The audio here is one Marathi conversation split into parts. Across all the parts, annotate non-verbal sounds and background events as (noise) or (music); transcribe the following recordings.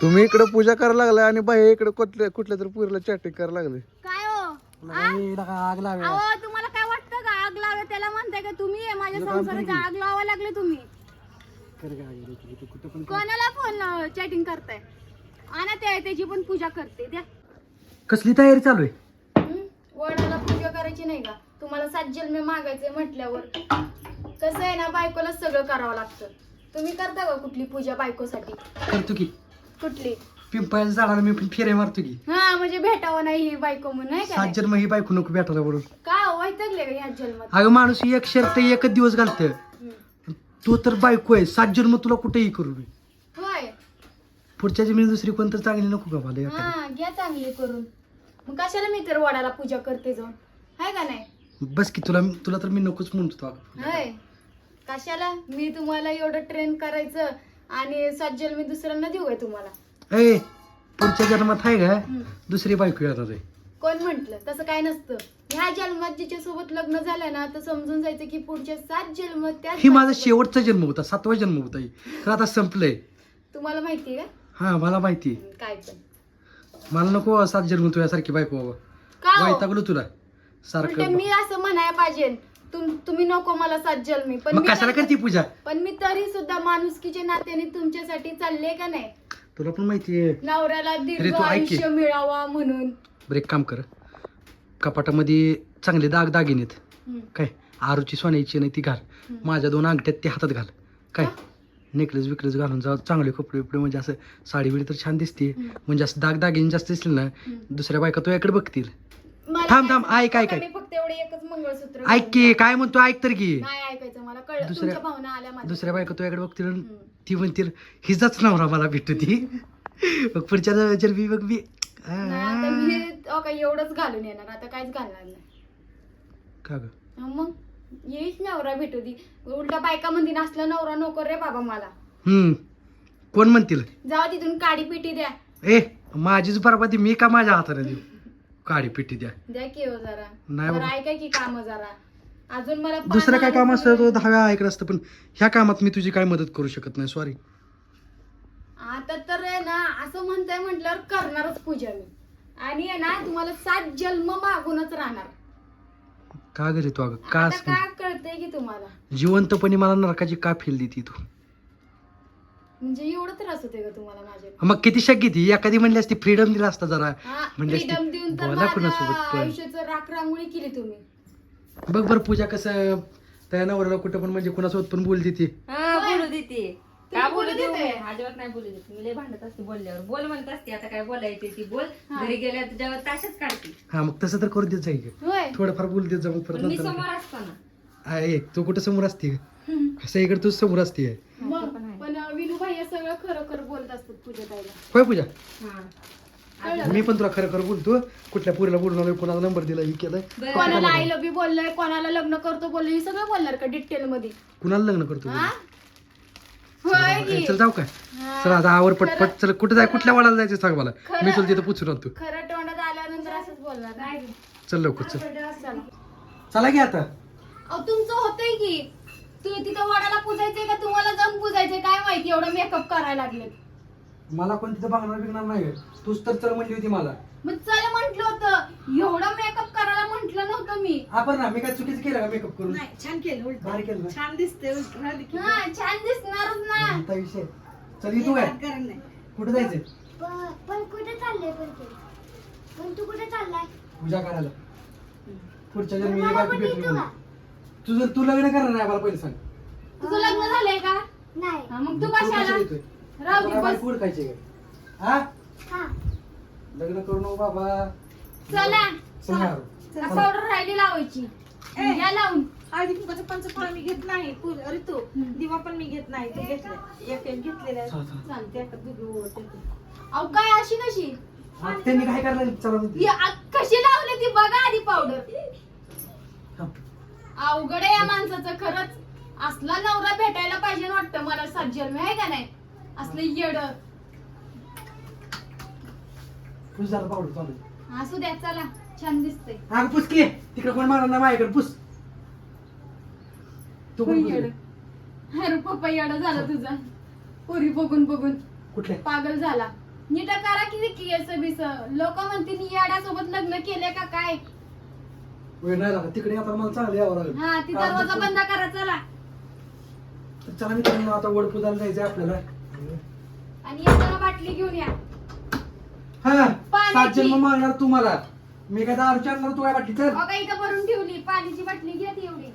तुम्ही इकडे पूजा करायला लागलाय आणि बाई इकडे कुठल्या कुठल्या तरी पुरीला चॅटिंग करायला लागले. काय हो? आ? आग लावे अहो तुम्हाला काय वाटतं का आग लावे त्याला म्हणताय का तुम्ही? आहे माझ्या संसाराची आग लावा लागले तुम्ही. कोणाला फोन चॅटिंग करताय? आणा ते त्याची पण पूजा करते द्या. कसली तयारी चालू आहे? हं? वडाला पूजा करायची नाही का? तुम्हाला सात जन्मे मागायचे म्हटल्यावर. कसं आहे ना बायकोला सगळं करावं लागतं. तुम्ही करता का कुठली पूजा बायकोसाठी? करतो की. कुठली? पिंपळाच्या झाडाला मी पण फेरे मारतो की. हा म्हणजे भेटावं नाही ही बायको म्हणून सात? जन्म ही बायको नको भेटायला बरोबर का वैतगले का ह्या जन्मात? अगं माणूस एक शर्ट एकच दिवस घालतं. हं. तो तर बायको आहे. सात जन्म तुला कुठेही करू मी होय. पुढच्या जमिनी दुसरी कोणतं चांगली नको का मला? एखादी? हा घ्या चांगली करून. मग कशाला मी तर वडाला पूजा करते जाऊन? हाय का नाही? बस की तुला तुला तर मी नकोच म्हणतो. अगं. होय. कशाला? मी तुम्हाला एवढं ट्रेन करायचं आणि सात जन्मी दुसऱ्यांना देऊ आहे तुम्हाला? ए पुढच्या जन्मात आहे का. दुसरी बायको आहे कोण म्हंटल? तसं काय नसतं. ह्या जन्मात जिच्या सोबत लग्न झालं ना तर समजून जायचं की पुढच्या सात जन्म त्या ही माझा शेवटचा जन्म होता सातवा जन्म होता ही. तर आता संपलंय. तुम्हाला माहिती का? हा मला माहिती. काय पण. मला नको सात जन्म तुझ्यासारखी बायको बाबा का हो? वैतागलो तुला. उलट सारखं मी असं म्हणायला पाहिजे. तुम तुम्ही नको मला सात जन्मी. पण मग मी कशाला करते पूजा? पण मी तरी सुद्धा माणुसकीच्या नात्याने तुमच्यासाठी चालले का नाही? तुला पण माहिती आहे नवऱ्याला अरे दीर्घ तू ऐक की. आयुष्य मिळावा म्हणून. बरं एक काम कर. कपाटामध्ये चांगले दाग दागिनेत हम्म. काय? आरूची सोन्याची नाही ती घाल. हम्म. माझ्या दोन अंगठ्यात ते हातात घाल. काय? नेकलेस विकलेस घालून जा. चांगले कपडे बिपडे म्हणजे असं साडी बिडी तर छान दिसते हम्म. म्हणजे असं दाग दागिने जास्त दिसले ना हम्म. दुसऱ्या बायका तुझ्याकडे बघतील. मला थांब, थांब, ऐक, ऐक, बघा, ऐक. मी फक्त एवढे एकच मंगळसूत्र ऐक की. काय म्हणतो ऐक तर की. नाही ऐकायचं मला कळलं. दुसऱ्या- तुमच्या भावना आल्या माझ्या. दुसऱ्या बायका तुझ्याकडे बघतील आणि. ती म्हणतील हिजाच नवरा मला भेटू ती (laughs) मग पुढच्या मग मी नाही, आता मी अहो, काय एवढंच घालून येणार. आता काहीच घालणार नाही. का ग? मग? येईच नवरा भेटू दी. उलटा बायका मंदी नसला नवरा नको रे बाबा मला. हम्म. कोण म्हणतील? जाऊ तिथून काडी पिटी द्या. ए माझीच बरबादी मी का माझ्या हाताने देऊ? काडी पिटी द्या. द्या की हो जरा. नाही जरा बाबा. ऐका की काम जरा. अजून मला दुसरं काय काम असतं दहाव्या ऐकलं असतं पण ह्या कामात मी तुझी काय मदत करू शकत नाही सॉरी आता तर आहे ना असं म्हणताय म्हटल्यावर करणारच पूजा मी. आणि आहे ना तुम्हाला सात जन्म मागूनच राहणार. का घरी तू अगं? का आता असं काय कळतंय की तुम्हाला? जिवंतपणे मला नरकाची का फेल देती तू? म्हणजे एवढं त्रास होते का तुम्हाला माझे मग किती शक्य ती? एखादी म्हणली असती फ्रीडम दिला असता जरा. हा म्हणजे फ्रीडम देऊन तर बोला कुणासोबत माझ्या पण. आयुष्याचं राखरांगोळी केली तुम्ही. बघ बरं पूजा कसं त्या नवऱ्याला कुठं पण म्हणजे कुणासोबत पण बोलती ती. हा बोलू देते का बोलू बोलू देऊ देते? अजिबात नाही बोलू देते. मी लय भांडत असते बोलल्यावर. बोल म्हणत असते आता काय बोलायचे ती बोल. हा. घरी गेल्या तुझ्यावर ताशच काढते. हा मग तसं तर करू देत जाईल होय. थोडंफार बोल देत जा मग परत पण मी नंतर समोर असताना. तू कुठं समोर असते कसं इकडे तू समोर असते मग पण आहे. पण विनू भाई सगळं खरं खरं बोलत असतात पूजा ताईला होय पूजा? हा. मी पण तुला खरं खरं बोलतो कुठल्या पुरीला बोलून आलोय कोणाला नंबर दिला हे केलं. कोणाला आय लव्ह यू बोललोय कोणाला लग्न करतो बोललोय हे सगळं बोलणार का डिटेल मध्ये? कुणाला लग्न करतो हा? होय ए, की. चल जाऊ काय. चल आता आवर पटपट. चल कुठं जाय? कुठल्या वाडाला जायचं सांग मला? मी तुला तिथं पुसून आणतो. खरं तोंडात आल्यानंतर असंच बोलणार नाही? चल लवकर चल. चला. चला की आता. अहो तुमचं होतंय की. तू तिथं वडाला पुजायचंय का? तुम्हाला जाऊन पुजायचंय? काय माहिती? एवढं मेकअप करायला लागले मला कोण तिथं बघणार बिघणार नाही तूच तर चल म्हणली होती मला. मग चल म्हंटल होतं. एवढं मेकअप करायला म्हंटल नव्हतं मी. आपण ना मी काय चुकीचं केलं का मेकअप करून? छान केलं उलट. भारी केलं ना? छान दिसते उलट. हा छान दिसणारच ना. आता विषय चल काय कारण नाही. कुठं जायचं पण कुठे चाललंय पण तू? पण तू कुठे चाललाय? पूजा करायला. पुढच्या जन्मी बायको भेटली म्हणून. तुझं तू लग्न करणार नाही मला पहिले सांग. तुझं लग्न झालंय का? नाही. हा, मग तू कशाला? कशाला? येतोय? राहू दे तुला बस. बायको हुडकायची काय हा? हा. लग्न करू नको बाबा. चला. चल. पावडर राहिली लावायची. या लावून. हळदी कुंकाचं पंचफळ मी घेत नाही. पू- अरे तू दिवा पण मी घेत नाही. तू घेतलं एक एक घेतलेला आहे. चला, चला. चालते एका दुधी ओळखते. अहो काय अशी कशी? हा, त्यांनी काय करायला. ही आ- कशी लावली ती? बघा आधी पावडर. अवघड आहे या माणसाचं. खरंच असला नवरा भेटायला पाहिजे वाटतं मला सात जन्म आहे का नाही? असलं येड. पुस चालू. असू द्या चला. छान दिसतंय. अगं पुस की. तिकडे कोण मारणार नाही माझ्याकडे पुस. तू पण पुस. येड. अरे पप्पा येड झाला तुझा. पोरी बघून बघून. कुठल्या पागल झाला. नीट करा किती की असं बिस लोक म्हणतील याड्यासोबत लग्न केले का काय? वेळ नाही लागत. तिकडे आता मला चांगलं यावं लागेल. हा ती दरवाजा बंद करा चला. चला मित्रांनो आता वड पुजायला जायचं आपल्याला. आणि येताना बाटली घेऊन या. हा पाण्याची. सात जन्म मागणार तुम्हाला. मी काय दारू आणणार तू काय वाटली तर? अगं इथं भरून ठेवली. पाण्याची बाटली घ्या ती एवढी.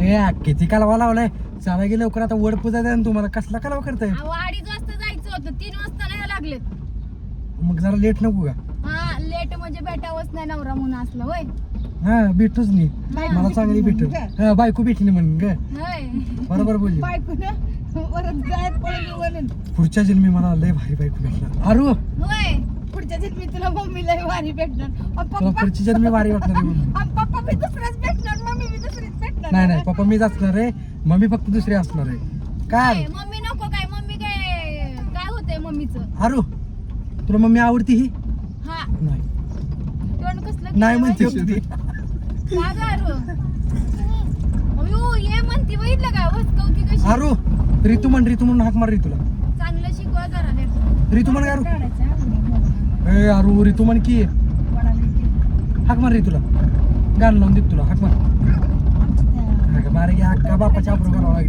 हे किती कालवा लावलाय? चला की लवकर आता वड पूजा द्या तुम्हाला. कसला कालवा करताय? अहो अडीच वाजता जायचं होतं. तीन वाजता नाही लागलेत. मग जरा लेट नको का? लेट म्हणजे भेटावंच नाही नवरा म्हणून असलं होय? हा भेटूच नाही. मला चांगली भेटल हा बायको भेटली म्हणून ग. बरोबर बोलली. परत गायब पडली म्हणून पुढच्या जन्मी मला लय भारी बायको भेटणार अरू होय. पुढच्या जन्मी तुला मम्मीला वारी भेटणार. अन तुला पुढची जन्मी भारी वाटणार पप्पा मी दुसऱ्याच भेटणार मम्मी मी दुसरीच भेटणार. नाही नाही पप्पा मीच असणार आहे. मम्मी फक्त दुसरी असणार आहे. काय? काय, मम्मी नको काय मम्मी काय काय होतंय मम्मीचं? अरू तुला मम्मी आवडती ही? हा. नाही. तोंड कसलं नाही म्हणते. का? अयो, ये म्हणती बघितलं का वसकवती कशी? अरू ऋतू म्हण ऋतू म्हणून हाक मार ऋतूला चांगलं शिकवा जरा लेकरं. ऋतू म्हण का अरू ए अरू ऋतू म्हण की. हाक मार ऋतूला गाणं लावून देत तुला. हाक मार. बारे की अक्का बापाच्या अप्रू करावं लागली.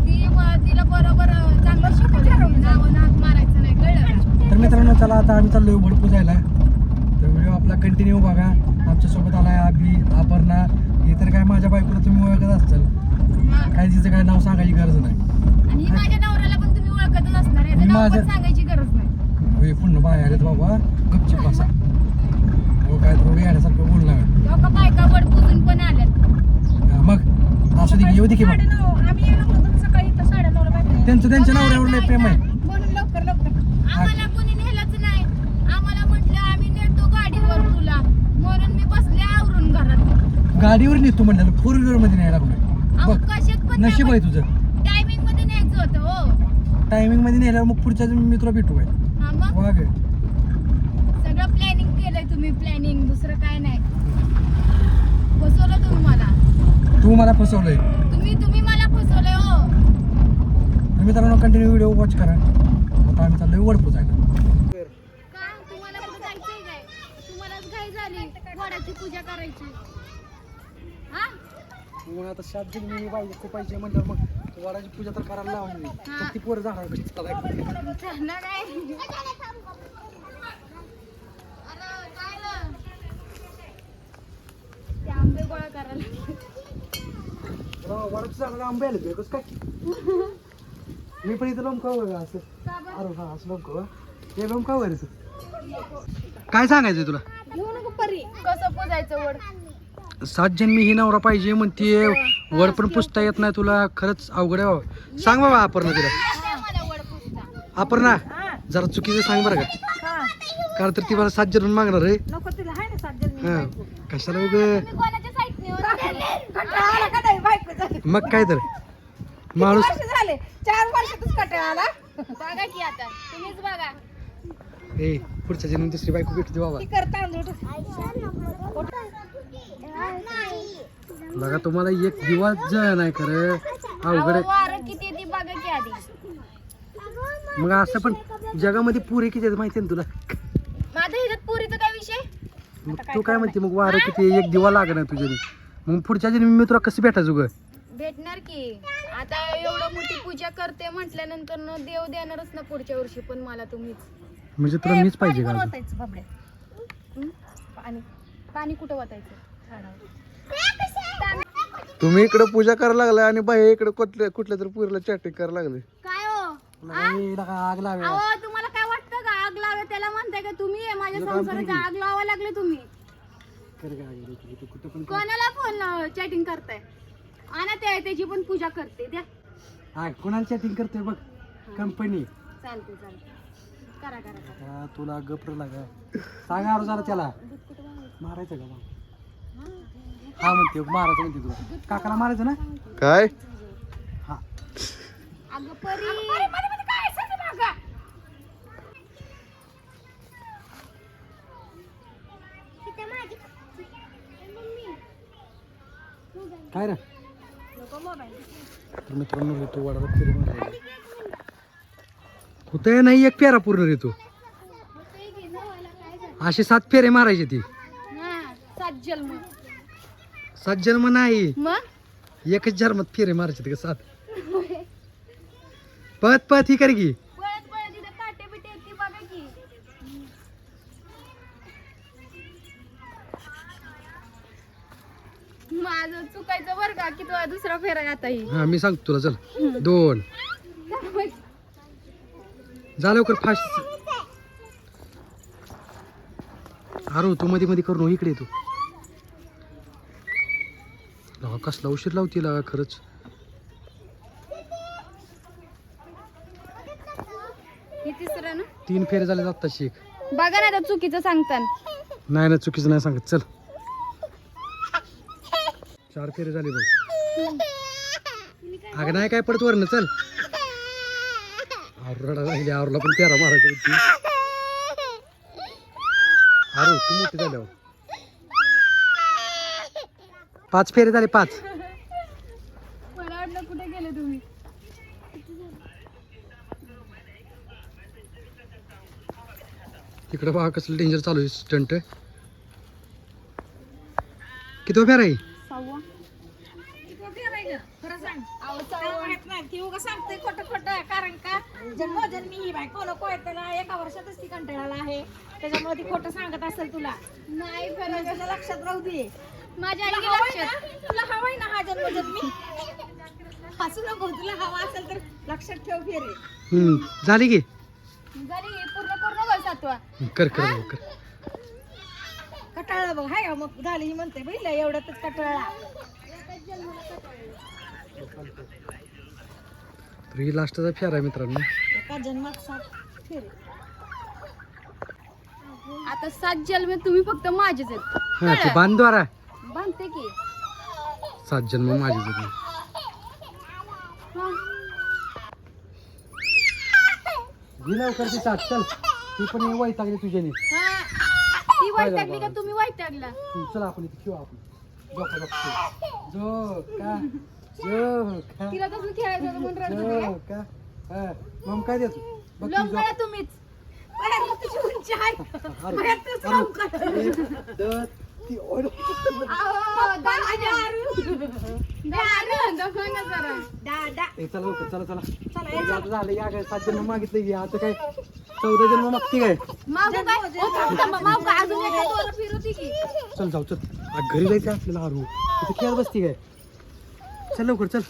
ती म- तिला बरोबर अं, चांगलं शिकवलं नावं नाक मारायचं नाही कळलं तर मित्रांनो चला आता आम्ही चाललोय वड पूजायला तर व्हिडिओ आपला कंटिन्यू बघा. आमच्यासोबत आलाय अभि अपर्णा. हे तर काय माझ्या बायकोला तुम्ही ओळखत असाल. काय तिचं काय नाव सांगायची गरज नाही. ही. माझ्या आहे. हे पुन्हा बाहेर आलेत बाबा. गपचिप बसा. हो काय तर येण्यासारखं बोल नका. लोक बायका वड पुजून पण आल्यात. हा, मग. असू दे येऊ दे की त्यांचं त्यांच्या नवऱ्यावर प्रेम आहे म्हणून लवकर लवकर आम्हाला कोणी नेलंच नाही आम्हाला म्हटलं आम्ही नेतो गाडीवर तुला म्हणून मी बसले आवरून घरात गाडीवर नेतो म्हणलं फोर व्हीलरमध्ये नाही लागलोय बघ नशीब आहे तुझं. टायमिंगमध्ये न्यायचं होतं हो. टायमिंगमध्ये नेल्यावर मग पुढच्या जन्मी मी तुला भेटू काय हा मग? वाघ सगळं प्लॅनिंग केलंय तुम्ही प्लॅनिंग दुसरं काय नाही. फसवलं तुम्ही मला. तू मला फसवलंय. तुम्ही तुम्ही मला फसवलंय हो. तर मित्रांनो कंटिन्यू व्हिडिओ वॉच करा. आता आम्ही चाललोय वड पूजायला का? तुम्हाला कुठं जायचंय काय? तुम्हालाच घाई झाली. वडाची पूजा करायची. मग आता सात जन्मी पाहिजे खूप पाहिजे म्हणल्यावर मग वडाची पूजा तर करायला लावून. ती पोरं जाणार कशी चालायला आंबे गोळा करायला वडाची आंबे आले कसं काय? मी पण इथं लोमकाव असं. का बरं? अरे हा असं हे काय सांगायचं तुला? घेऊ नको परी. कसं पुजायचं वड? सात जन्मी ही नवरा पाहिजे म्हणते. वड पण पुसता येत नाही तुला. खरंच अवघड आहे बाबा. सांग बाबा अपर्णा तिला. अपर्णा हा जरा चुकीचं सांग बरं का. कारण तर ती मला सात जन्म मागणार आहे. नको तिला आहे ना सात जन्मी हा. बायको. कशाला उग? मग काय तर. माणूस चार वर्षातच कंटाळा आला बघा की आता. तुम्हीच बघा. ए पुढच्या जन्म दुसरी बायको भेटते बाबा. बघा तुम्हाला एक दिवस जळ नाही अवघड अहो, आहे. वारं किती येते बघा की आधी. मग असं पण जगामध्ये पुरे किती आहेत माहिती आहे ना तुला? माझा ह्याच्यात पुरीचा काय विषय? मग तू काय म्हणते मग वारं किती आहे? एक दिवा लागणार तुझ्याने. मग पुढच्या जन्मी मी तुला कसं भेटायचं ग? भेटणार की. आता एवढं मोठी पूजा करते म्हटल्यानंतर न देव देणारच ना पुढच्या वर्षी पण मला तुम्हीच. म्हणजे तुला मीच पाहिजे का अजून? बाबड्या? हं? पाणी. पाणी कुठं वाटायचं तुम्ही इकडे पूजा करायला लागलाय आणि बाहेर इकडे कुठल्या कुठल्या तरी पुरीला चॅटिंग करायला लागले. काय हो? आग लावे. तुम्हाला काय वाटतं का आग लावे? त्याला म्हणताय का तुम्ही? आहे माझ्या संसाराची आग लावा लागले तुम्ही. कोणाला फोन चॅटिंग करताय? आणा ते त्याची पण पूजा करते द्या. आग कोणाला चॅटिंग करतोय बघ? कंपनी चालते चालते करा करा तुला गप्र लागा. सांगा अरे जरा त्याला. मारायचं का मग. हा म्हणते मारायचं म्हणते तुला काकाला मारायचं ना? काय? हा. अगं परी. काय सांग मागा. काय रे? तर मित्रांनो तू मारायला होतंय नाही एक फेरा पूर्ण रे तू. असे सात फेरे मारायचे ती. सात जन्म. सात जन्म नाही. मग? एकच जन्मात फेरे मारायचे का सात? पत पत ही कर की. पळत पळत इथं काटे बिटे आहेत ती बघा की. माझं चुकायचं बरं का की तुला दुसरा फेरा आता ही हा मी सांगतो तुला चल. दोन. जा लवकर फास्ट. अरे तू मध्ये मध्ये करू नको, इकडे ये तू. कसला उशीर लावती लागा खरंच? हे तिसरं ना? तीन फेरे झाले जाता शिक. बघा ना चुकीचं सांगतान. नाही ना चुकीचं नाही सांगत. चल. चार फेरे झाले बघ. अगं नाही काय पडत वरनं? चल. आरू रडा आरूला पण तेरा मारायची आरू तू मोठी झाल्यावर. पाच फेरे झाले पाच. मला वाटलं कुठे गेले तुम्ही? तिकडं बघा कसलं डेंजर चालू आहे स्टंट किती फेर आहे? सव्वा खरं सांग. त्याला माहीत नाही. ती उगा सांगते खोटं खोटं कारण का? जन्मोजन्मी ही बाय कोण कोण त्याला. एका वर्षातच ती कंटाळाला आहे. त्याच्यामुळे ती खोटं सांगत असेल तुला. नाही लक्षात राहू दे. माझ्या लक्षात. ना? तुला हवाय ना हा हसू नको तुला हवा असेल तर लक्षात ठेव फेरे. हम्म, झाली की? झाली पूर्ण सातवा. कर कर भाऊ, कर. कटाळा बघ हाय का मग झाली ही म्हणते बघितलं एवढ्यातच कटाळा. तर ही लास्टचा फेर आहे मित्रांनो. एका जन्मात सात फेरे. आता सात जन्म तुम्ही फक्त माझेच आहेत. हा ते बांधद्वारा बांधते की? सात जन्म माझे जन्म. हा. घे लवकर ती सात चल. ती पण वैतागली तुझ्याने. हा. ती वैतागली का तुम्ही वैतागला? हम्म, चल आपण इथे खेळू आपण. झोपा झोपा जो का जो का तिला तसं खेळायचं होतं म्हणून रडत होते. जो काय? का हा, मग काय देतो बघ ती झोप. तुम्हीच. बाहेर तुझी उंची आहे. अरे, बाहेर तूच राहू का? अरे, एक, दोन, ती ओढ. ए, चला लवकर चला चला. चला हे आता झालं या काय सात जन्म मागितले की आता काय चौदा जन्म मागते काय? फिरवते की. चल जाऊ चल. आ, घरी जायचं आपल्याला आरू तिथे खेळत बसती काय? चल लवकर चल.